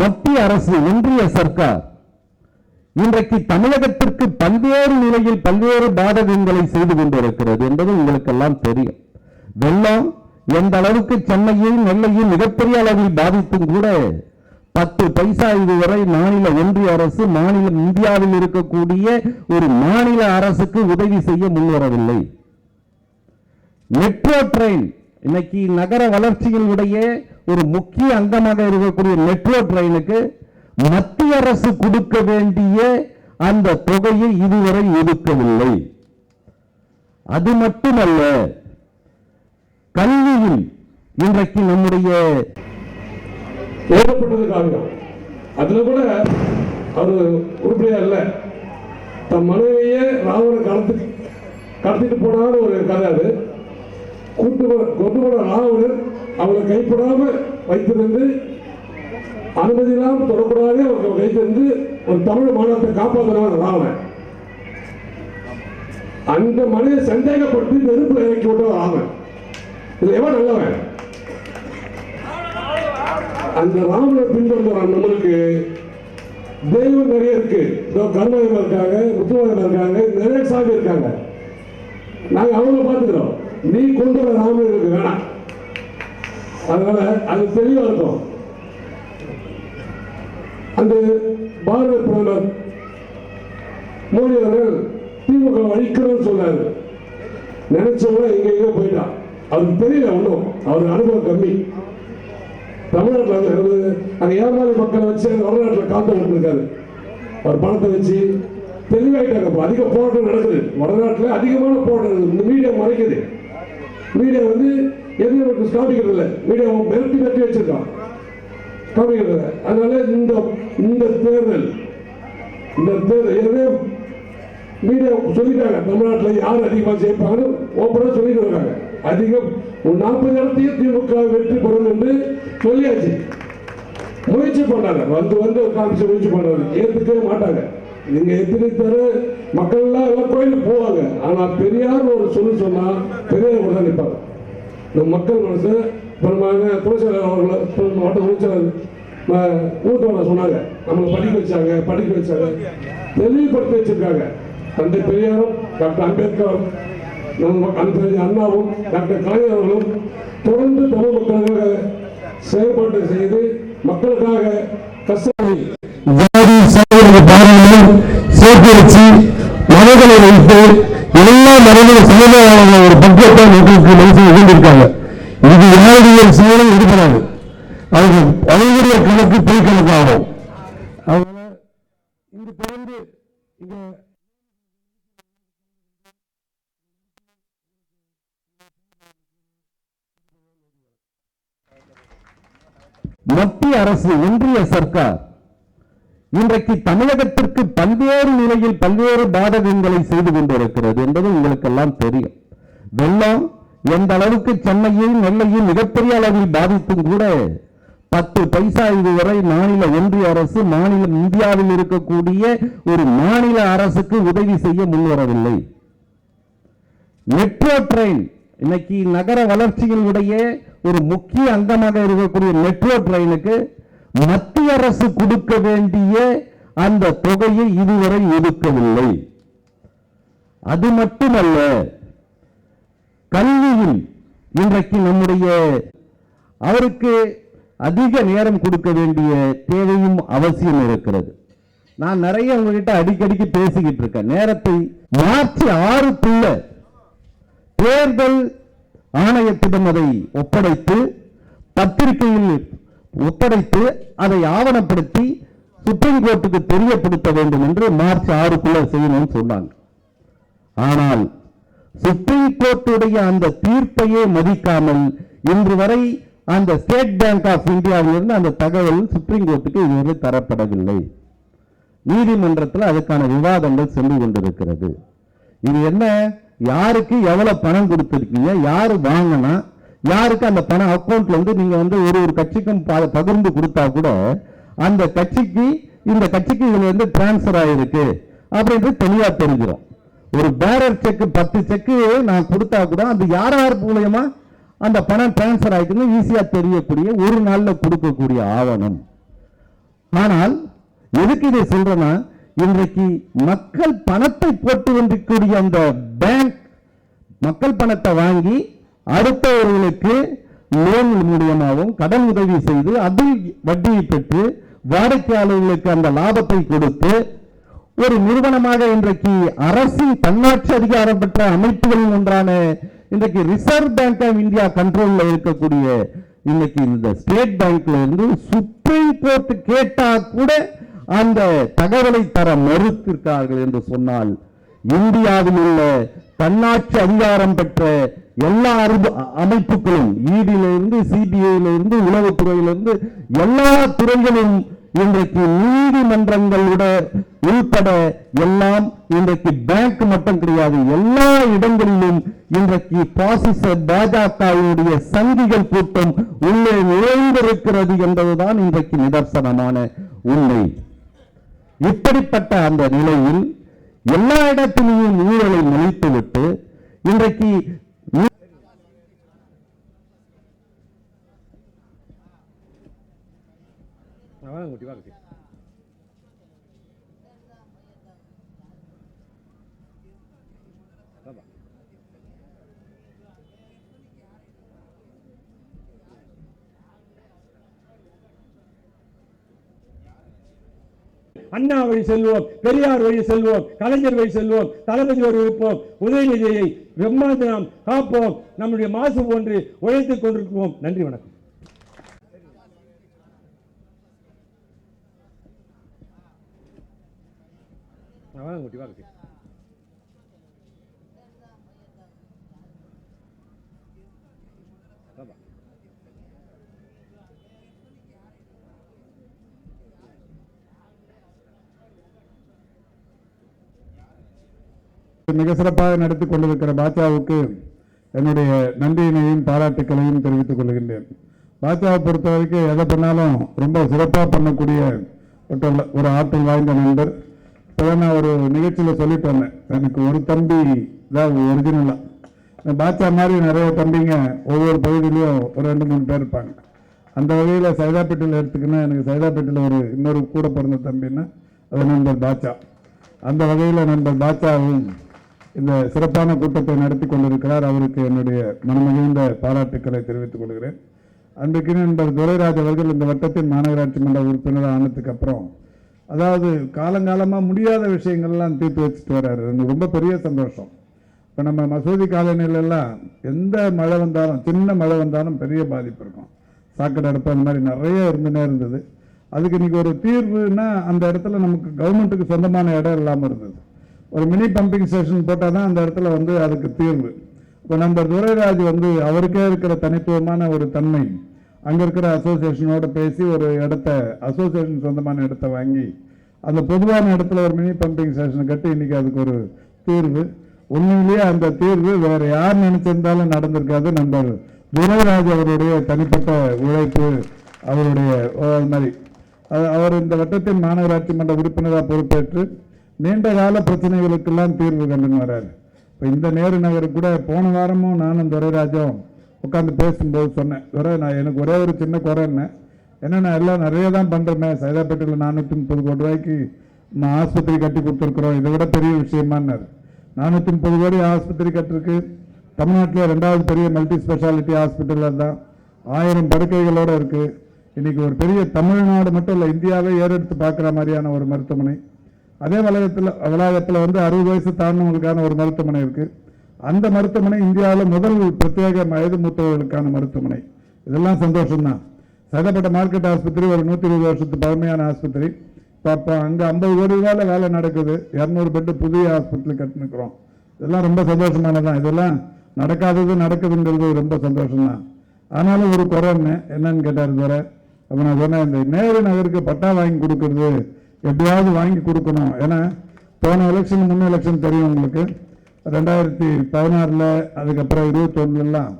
மத்திய அரசு ஒன்றிய சர்க்கார் இன்றைக்கு தமிழகத்திற்கு பல்வேறு நிலையில் பல்வேறு பாதகங்களை செய்து கொண்டிருக்கிறது என்பது உங்களுக்கெல்லாம் தெரியும். வெள்ளம் எந்த அளவுக்கு சென்னையும் நெல்லையும் மிகப்பெரிய அளவில் பாதித்தும் கூட பத்து பைசா இதுவரை மாநில ஒன்றிய அரசு மாநில இந்தியாவில் இருக்கக்கூடிய ஒரு மாநில அரசுக்கு உதவி செய்ய முன்வரவில்லை. மெட்ரோ ட்ரெயின் இன்னைக்கு நகர வளர்ச்சியினுடைய ஒரு முக்கிய அங்கமாக இருக்கக்கூடிய மெட்ரோ ட்ரெயினுக்கு மத்திய அரசு கொடுக்க வேண்டிய அந்த தொகையை இதுவரை ஒதுக்கவில்லை. அது மட்டுமல்ல கல்வியில் இன்றைக்கு நம்முடைய ஏகப்பட்டது காவியம் அதுல கூட அவர் உருப்படியா இல்ல. தன் மனைவியே ராவணன் கடத்து கடத்திட்டு போனான்னு ஒரு கதை அது. கூட்டு கொண்டு போன ராவணன் அவளை கைப்படாம வைத்திருந்து அனுமதி இல்லாமல் தொடக்கூடாது அவர்கள் வைத்திருந்து ஒரு தமிழ் மாநிலத்தை காப்பாற்றினார் ராவணன். அந்த மனித சந்தேகப்பட்டு நெருப்பு இறக்கி விட்டவர் ராவன் இது எவன் நல்லவன்? அந்த ராமனை பின்தொடர்ந்த நம்மளுக்கு தெய்வம் நிறைய இருக்கு. கருணாயம் இருக்காங்க முத்துவாயம் இருக்காங்க நிறைய சாமி இருக்காங்க. நாங்க அவங்கள பார்த்துக்கிறோம். நீ கொண்டு வர ராமன் வேணாம். அதனால அது தெளிவா இருக்கும் அந்த பாரத பிரதமர் மோடி அவர்கள் திமுக அழிக்கணும்னு சொன்னாரு. நினைச்சவங்க எங்க எங்க போயிட்டான். அவருக்கு தெரியல ஒன்றும் அவர் அனுபவம் கம்மி. தமிழ்நாட்டில் வந்து அந்த அங்கே மக்களை வச்சு வரலாற்றில் காத்து விட்டுருக்காரு அவர் பணத்தை வச்சு தெளிவாயிட்டாங்க இப்போ அதிக போராட்டம் நடக்குது. வடநாட்டில் அதிகமான போராட்டம் நடக்குது. இந்த மீடியா மறைக்குது. மீடியா வந்து எதுவும் நமக்கு காமிக்கிறது இல்லை மீடியா மெருத்தி கட்டி வச்சிருக்கான். காமிக்கிறது இல்லை அதனால இந்த இந்த தேர்தல் இந்த தேர்தல் ஏற்கனவே மீடியா சொல்லிட்டாங்க. தமிழ்நாட்டில் யார் அதிகமாக ஜெயிப்பாங்கன்னு ஓப்பனாக சொல்லிட்டு வராங்க. அதிகம் ஒரு நாற்பது இடத்தையும் திமுக வெற்றி பெறும் என்று சொல்லியாச்சு. முயற்சி பண்ணாங்க. வந்து வந்து காமிச்சு முயற்சி பண்ணாங்க ஏற்றுக்கவே மாட்டாங்க. நீங்க எத்தனை தர மக்கள் எல்லாம் எல்லாம் கோயிலுக்கு போவாங்க. ஆனா பெரியார் ஒரு சொல்லு சொன்னா பெரியார் கூட தான் நிற்பாங்க நம் மக்கள் மனசு பெரும்பாலான துணைச்செயலாளர் அவர்கள் மாவட்ட துணைச்செயலாளர் ஊத்தவனை சொன்னாங்க. நம்மளை படிக்க வச்சாங்க படிக்க வச்சாங்க. தெளிவுபடுத்தி வச்சிருக்காங்க. தந்தை பெரியாரும் டாக்டர் அம்பேத்கரும் நம்ம அந்த அண்ணாவும் டாக்டர் கலைஞர் அவர்களும் தொடர்ந்து தமிழ் மக்களுக்காக செயல்பாடு செய்து மக்களுக்காக கஷ்டத்தை ஜாதி சமூக வைத்து ஒரு மக்களுக்கு இது யாருடைய செயலும் அவர்கள் அவர்களுடைய கணக்கு பொய் கணக்காகும். அதனால தொடர்ந்து இங்க மத்திய அரசு ஒன்றிய சர்க்கார் இன்றைக்கு தமிழகத்திற்கு பல்வேறு நிலையில் பல்வேறு பாதகங்களை செய்து கொண்டிருக்கிறது என்பது உங்களுக்கெல்லாம் தெரியும். வெள்ளம் எந்த அளவுக்கு சென்னையும் நெல்லையும் மிகப்பெரிய அளவில் பாதித்தும் கூட பத்து பைசா இதுவரை மாநில ஒன்றிய அரசு மாநிலம் இந்தியாவில் இருக்கக்கூடிய ஒரு மாநில அரசுக்கு உதவி செய்ய முன்வரவில்லை. மெட்ரோ ட்ரெயின் இன்னைக்கு நகர வளர்ச்சியினுடைய ஒரு முக்கிய அங்கமாக இருக்கக்கூடிய மெட்ரோ ட்ரெயினுக்கு மத்திய அரசு கொடுக்க வேண்டிய அந்த தொகையை இதுவரை ஒதுக்கவில்லை. அது மட்டுமல்ல கல்வியில் இன்றைக்கு நம்முடைய அவருக்கு அதிக நேரம் கொடுக்க வேண்டிய தேவையும் அவசியம் இருக்கிறது. நான் நிறைய உங்ககிட்ட அடிக்கடிக்கு பேசிக்கிட்டு இருக்கேன். நேரத்தை மார்ச் ஆறுக்குள்ள தேர்தல் ஆணையத்திடம் அதை ஒப்படைத்து பத்திரிகையில் ஒப்படைத்து அதை ஆவணப்படுத்தி சுப்ரீம் கோர்ட்டுக்கு தெரியப்படுத்த வேண்டும் என்று மார்ச் ஆறுக்குள்ள செய்யணும்னு சொன்னாங்க. ஆனால் சுப்ரீம் கோர்ட்டுடைய அந்த தீர்ப்பையே மதிக்காமல் இன்று வரை அந்த ஸ்டேட் பேங்க் ஆஃப் இந்தியாவிலிருந்து அந்த தகவல் சுப்ரீம் கோர்ட்டுக்கு இதுவரை தரப்படவில்லை. நீதிமன்றத்தில் அதுக்கான விவாதங்கள் சென்று கொண்டிருக்கிறது. இது என்ன? யாருக்கு எவ்வளவு பணம் கொடுத்துருக்கீங்க? யார் வாங்கினா யாருக்கு அந்த பணம் அக்கௌண்ட்ல வந்து நீங்க வந்து ஒரு ஒரு கட்சிக்கும் ப- பகிர்ந்து கொடுத்தா கூட அந்த கட்சிக்கு இந்த கட்சிக்கு இதுல இருந்து டிரான்ஸ்ஃபர் ஆயிருக்கு அப்படின்றது தெளிவா தெரிஞ்சிடும் ஒரு பேரர் செக் பத்து செக்கு நான் கொடுத்தா கூட அது யார் யார் மூலயமா அந்த பணம் டிரான்ஸ்ஃபர் ஆயிக்குன்னு ஈஸியா தெரியக்கூடிய ஒரு நாள்ல கொடுக்கக்கூடிய ஆவணம். ஆனால் எதுக்கு இதை சொல்றேன்னா இன்றைக்கு மக்கள் பணத்தை போட்டு கொண்டிருக்கக்கூடிய அந்த பேங்க் மக்கள் பணத்தை வாங்கி அடுத்தவர்களுக்கு லோன் மூலியமாகவும் கடன் உதவி செய்து அதில் வட்டியை பெற்று வாடிக்கையாளர்களுக்கு அந்த லாபத்தை கொடுத்து ஒரு நிறுவனமாக இன்றைக்கு அரசின் தன்னாட்சி அதிகாரம் பெற்ற அமைப்புகளில் ஒன்றான இன்றைக்கு ரிசர்வ் பேங்க் ஆஃப் இந்தியா கண்ட்ரோலில் இருக்கக்கூடிய இன்னைக்கு இந்த ஸ்டேட் பேங்க்ல இருந்து சுப்ரீம் கோர்ட் கேட்டா கூட அந்த தகவலை தர மறுத்திருக்கார்கள் என்று சொன்னால் இந்தியாவில் உள்ள தன்னாட்சி அதிகாரம் பெற்ற எல்லா அரபு- அமைப்புகளும் இடியிலிருந்து சிபிஐயிலிருந்து உளவுத்துறையிலிருந்து எல்லா துறைகளும் இன்றைக்கு நீதிமன்றங்களோட உள்பட எல்லாம் இன்றைக்கு பேங்க் மட்டும் கிடையாது எல்லா இடங்களிலும் இன்றைக்கு பாசிச பாஜகவினுடைய சங்கிகள் கூட்டம் உள்ளே நுழைந்திருக்கிறது என்பதுதான் இன்றைக்கு நிதர்சனமான உண்மை. இப்படிப்பட்ட அந்த நிலையில் எல்லா இடத்திலேயும் ஊழலை மலித்துவிட்டு இன்றைக்கு ஊ- அண்ணா வழி செல்வோம் பெரியார் வழி செல்வோம் கலைஞர் வழி செல்வோம் தளபதி ஒரு இருப்போம் உதயநிதியை பிரம்மாண்ட நாம் காப்போம் நம்முடைய மாசு போன்று உழைத்துக் கொண்டிருக்கிறோம் நன்றி வணக்கம். வாங்க குட்டி, வாங்க மிக சிறப்பாக நடத்தி கொண்டிருக்கிற பாஜகவுக்கு என்னுடைய நன்றியினையும் பாராட்டுக்களையும் தெரிவித்துக் கொள்கின்றேன். பாஜகவை பொறுத்த வரைக்கும் எதை பண்ணாலும் ரொம்ப சிறப்பாக பண்ணக்கூடிய ஒரு- ஒரு ஆற்றல் வாய்ந்த நண்பர். இப்போ நான் ஒரு நிகழ்ச்சியில் சொல்லிட்டு வந்தேன். எனக்கு ஒரு தம்பி தான் ஒரிஜினலாக பாட்சா மாதிரி நிறைய தம்பிங்க ஒவ்வொரு பகுதியிலையும் ஒரு ரெண்டு மூணு பேர் இருப்பாங்க. அந்த வகையில் சைதாப்பேட்டையில் எடுத்துக்கினா எனக்கு சைதாப்பேட்டையில் ஒரு இன்னொரு கூட பிறந்த தம்பின்னா அது நண்பர் பாட்சா அந்த வகையில் நண்பர் பாட்சாவும் இந்த சிறப்பான கூட்டத்தை நடத்தி கொண்டிருக்கிறார். அவருக்கு என்னுடைய மனமகிழ்ந்த பாராட்டுக்களை தெரிவித்துக் கொள்கிறேன். அன்றைக்கு நண்பர் துரைராஜ் அவர்கள் இந்த வட்டத்தின் மாநகராட்சி மன்ற உறுப்பினர் ஆனதுக்கு அப்புறம் அதாவது காலங்காலமாக முடியாத விஷயங்கள்லாம் தீர்த்து வச்சுட்டு வர்றாரு. எனக்கு ரொம்ப பெரிய சந்தோஷம். இப்போ நம்ம மசூதி காலனிலெல்லாம் எந்த மழை வந்தாலும் சின்ன மழை வந்தாலும் பெரிய பாதிப்பு இருக்கும். சாக்கடை அடுப்பு அந்த மாதிரி நிறைய இருந்துனே இருந்தது. அதுக்கு இன்னைக்கு ஒரு தீர்வுனா அந்த இடத்துல நமக்கு கவர்மெண்ட்டுக்கு சொந்தமான இடம் இல்லாமல் இருந்தது. ஒரு மினி பம்பிங் ஸ்டேஷன் போட்டால் தான் அந்த இடத்துல வந்து அதுக்கு தீர்வு. இப்போ நம்ம துரைராஜ் வந்து அவருக்கே இருக்கிற தனித்துவமான ஒரு தன்மை. அங்கே இருக்கிற அசோசியேஷனோட பேசி ஒரு இடத்த அசோசியேஷன் சொந்தமான இடத்த வாங்கி அந்த பொதுவான இடத்துல ஒரு மினி பம்பிங் ஸ்டேஷன் கட்டி இன்றைக்கி அதுக்கு ஒரு தீர்வு. உண்மையிலேயே அந்த தீர்வு வேறு யார் நினைச்சிருந்தாலும் நடந்திருக்காது. நம்ம துரைராஜ் அவருடைய தனிப்பட்ட உழைப்பு அவருடைய மாதிரி. அது அவர் இந்த வட்டத்தின் மாநகராட்சி மன்ற உறுப்பினராக பொறுப்பேற்று நீண்ட கால பிரச்சனைகளுக்கெல்லாம் தீர்வு கண்டுன்னு வர்றாரு. இப்போ இந்த நேரு நகர் கூட போன வாரமும் நானும் துரைராஜும் உட்காந்து பேசும்போது சொன்னேன். துரை நான் எனக்கு ஒரே ஒரு சின்ன குறைன்னு நான் எல்லாம் நிறைய தான் பண்ணுறோமே சைதாப்பேட்டையில் நானூற்றி முப்பது கோடி ரூபாய்க்கு நம்ம ஆஸ்பத்திரி கட்டி கொடுத்துருக்குறோம். இதை விட பெரிய விஷயமானார் நானூற்றி முப்பது கோடி ஆஸ்பத்திரி கட்டிருக்கு. தமிழ்நாட்டில் ரெண்டாவது பெரிய மல்டி ஸ்பெஷாலிட்டி ஹாஸ்பிட்டலில் தான். ஆயிரம் படுக்கைகளோட இருக்குது இன்றைக்கி ஒரு பெரிய தமிழ்நாடு மட்டும் இல்லை இந்தியாவே ஏறெடுத்து பார்க்குற மாதிரியான ஒரு மருத்துவமனை. அதே வளாகத்தில் வளாகத்தில் வந்து அறுபது வயசு தாண்டினவங்களுக்கான ஒரு மருத்துவமனை இருக்குது அந்த மருத்துவமனை இந்தியாவில் முதல் பிரத்யேக வயது மூத்தவர்களுக்கான மருத்துவமனை. இதெல்லாம் சந்தோஷம்தான். சதப்பட்ட மார்க்கெட் ஆஸ்பத்திரி ஒரு நூற்றி இருபது வருஷத்து பழமையான ஆஸ்பத்திரி. இப்போ அங்கே ஐம்பது கோடி ரூபாயில் வேலை நடக்குது. இரநூறு பெட்டு புதிய ஹாஸ்பிட்டல் கட்டினுக்கிறோம். இதெல்லாம் ரொம்ப சந்தோஷமானதான் இதெல்லாம் நடக்காதது நடக்குதுங்கிறது ரொம்ப சந்தோஷம்தான். ஆனாலும் ஒரு குறைன்னு என்னன்னு கேட்டார் துரை அப்போ நான் சொன்னேன் இந்த நேரு நகருக்கு பட்டா வாங்கி கொடுக்கறது எப்படியாவது வாங்கி கொடுக்கணும். ஏன்னா போன எலெக்ஷன் முன்ன எலெக்ஷன் தெரியும் உங்களுக்கு. ரெண்டாயிரத்தி பதினாறில் அதுக்கப்புறம் இருபத்தொன்னுலாம்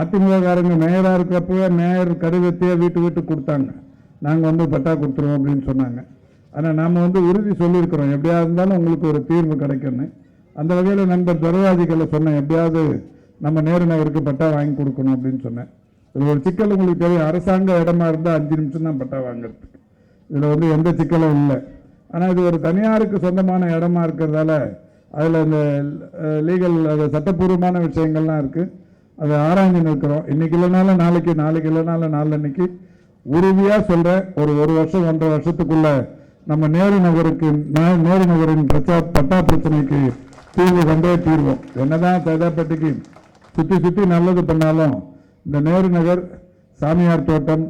அதிமுககாரங்க மேயராக இருக்கப்பவே மேயர் கடிதத்தையே வீட்டு வீட்டுக்கு கொடுத்தாங்க. நாங்கள் வந்து பட்டா கொடுத்துருவோம் அப்படின்னு சொன்னாங்க. ஆனால் நாம் வந்து உறுதி சொல்லியிருக்கிறோம். எப்படியா இருந்தாலும் உங்களுக்கு ஒரு தீர்வு கிடைக்கும்னு. அந்த வகையில் நண்பர் துறவாதிகளை சொன்னேன். எப்படியாவது நம்ம நேரு நகருக்கு பட்டா வாங்கி கொடுக்கணும் அப்படின்னு சொன்னேன். இது ஒரு சிக்கல் உங்களுக்கு தெரியும். அரசாங்க இடமா இருந்தால் அஞ்சு நிமிஷம் தான் பட்டா வாங்குறதுக்கு. இதில் வந்து எந்த சிக்கலும் இல்லை. ஆனால் இது ஒரு தனியாருக்கு சொந்தமான இடமா இருக்கிறதால அதில் இந்த லீகல் அது சட்டப்பூர்வமான விஷயங்கள்லாம் இருக்குது அதை ஆராய்ஞ்சு நிற்கிறோம். இன்னைக்கு இல்லைனாலும் நாளைக்கு நாளைக்கு இல்லைனாலும் நாளன்னைக்கு உறுதியாக சொல்கிறேன் ஒரு ஒரு வருஷம் ஒன்றரை வருஷத்துக்குள்ளே நம்ம நேரு நகருக்கு நேரு நகரின் பிரச்சா பட்டா பிரச்சனைக்கு தீர்வு கொண்டே தீர்வோம். என்னதான் சைதாப்பேட்டைக்கு சுற்றி சுற்றி நல்லது பண்ணாலும் இந்த நேரு நகர் சாமியார் தோட்டம்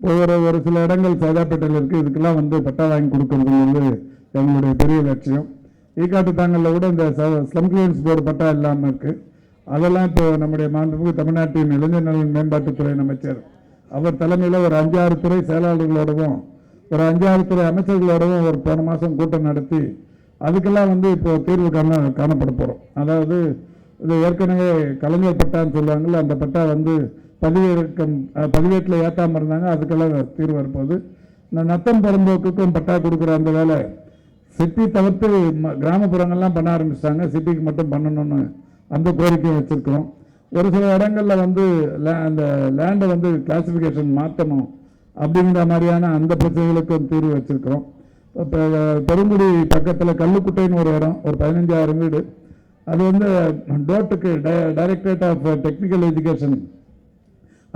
ஒரு ஒரு சில இடங்கள் சைதாப்பேட்டையில் இருக்குது இதுக்கெல்லாம் வந்து பட்டா வாங்கி கொடுக்கறது வந்து எங்களுடைய பெரிய லட்சியம். ஈக்காட்டு தாங்கல்ல கூட இந்த ஸ்லம் கிளியன்ஸ் போர்டு பட்டா இல்லாமல் இருக்குது அதெல்லாம் இப்போ நம்முடைய மாண்புமிகு தமிழ்நாட்டின் இளைஞர் நலன் மேம்பாட்டுத்துறை அமைச்சர். அவர் தலைமையில் ஒரு அஞ்சாறு துறை செயலாளர்களோடவும் ஒரு அஞ்சாறு துறை அமைச்சர்களோடவும் ஒரு போன மாதம் கூட்டம் நடத்தி அதுக்கெல்லாம் வந்து இப்போ தீர்வு காண காணப்பட போகிறோம் அதாவது இது ஏற்கனவே கலைஞர் பட்டான்னு சொல்லுவாங்கள்ல அந்த பட்டா வந்து பதிவேற்கம் பதிவேட்டில் ஏற்றாமல் இருந்தாங்க அதுக்கெல்லாம் தீர்வு வரப்போகுது. நான் நத்தம் பரம்போக்குக்கும் பட்டா கொடுக்குற அந்த வேலை சிட்டி தவிர்த்து ம- கிராமப்புறங்கள்லாம் பண்ண ஆரம்பிச்சிட்டாங்க. சிட்டிக்கு மட்டும் பண்ணணும்னு அந்த கோரிக்கையும் வச்சுருக்கிறோம். ஒரு சில இடங்களில் வந்து அந்த லேண்டை வந்து கிளாசிஃபிகேஷன் மாற்றணும் அப்படிங்கிற மாதிரியான அந்த பிரச்சனைகளுக்கும் தீர்வு வச்சுருக்கிறோம். இப்போ பெருங்குடி பக்கத்தில் கல்லுக்குட்டைன்னு ஒரு இடம் ஒரு பதினஞ்சாயிரம் வீடு. அது வந்து டோட்டுக்கு டைரக்டரேட் ஆஃப் டெக்னிக்கல் எஜுகேஷன்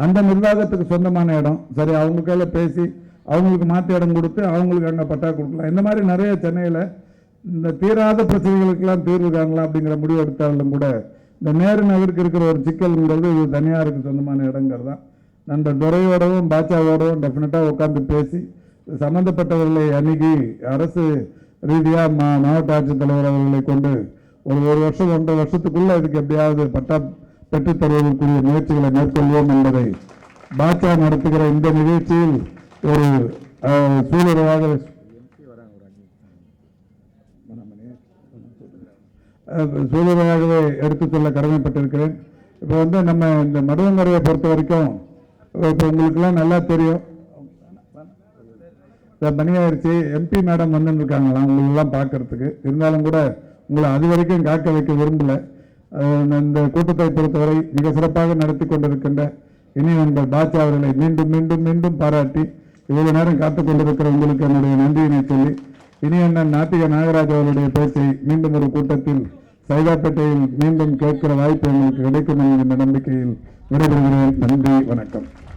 அந்த நிர்வாகத்துக்கு சொந்தமான இடம். சரி அவங்க பேசி அவங்களுக்கு மாற்று இடம் கொடுத்து அவங்களுக்கு அங்கே பட்டா கொடுக்கலாம். இந்த மாதிரி நிறைய சென்னையில் இந்த தீராத பிரச்சனைகளுக்கெல்லாம் தீர்வு காணலாம் அப்படிங்கிற முடிவு எடுத்தாலும் கூட இந்த நேரு நகருக்கு இருக்கிற ஒரு சிக்கல்ங்கிறது இது தனியாருக்கு சொந்தமான இடங்கிறது தான். அந்த துறையோடவும் பாட்சாவோடவும் டெஃபினட்டாக உட்காந்து பேசி சம்மந்தப்பட்டவர்களை அணுகி அரசு ரீதியாக மா மாவட்ட ஆட்சித்தலைவர் அவர்களை கொண்டு ஒரு ஒரு வருஷம் ஒன்றரை வருஷத்துக்குள்ளே இதுக்கு எப்படியாவது பட்டா பெற்றுத்தருவதற்குரிய முயற்சிகளை மேற்கொள்வோம் என்பதை பாட்சா நடத்துகிற இந்த நிகழ்ச்சியில் ஒரு சூழலாக சூழலாகவே எடுத்துக்கொள்ள சொல்ல கடமைப்பட்டிருக்கிறேன். இப்போ வந்து நம்ம இந்த மருதங்கரையை பொறுத்த வரைக்கும் இப்போ உங்களுக்கெல்லாம் நல்லா தெரியும். இந்த பணியாயிருச்சு எம்பி மேடம் வந்துருக்காங்களாம் உங்களெல்லாம் பார்க்கறதுக்கு. இருந்தாலும் கூட உங்களை அது வரைக்கும் காக்க வைக்க விரும்பலை. இந்த கூட்டத்தை பொறுத்தவரை மிக சிறப்பாக நடத்தி கொண்டிருக்கின்ற இனி நண்பர் பாட்சா அவர்களை மீண்டும் மீண்டும் மீண்டும் பாராட்டி இவ்வளவு நேரம் காத்துக் கொண்டிருக்கிற உங்களுக்கு என்னுடைய நன்றியினை சொல்லி இனி அண்ணன் நாட்டிக நாகராஜ் அவருடைய பேச்சை மீண்டும் ஒரு கூட்டத்தில் சைதாப்பேட்டையில் மீண்டும் கேட்கிற வாய்ப்பு எங்களுக்கு கிடைக்கும் என்கின்ற நம்பிக்கையில் விடைபெறுகிறேன். நன்றி வணக்கம்.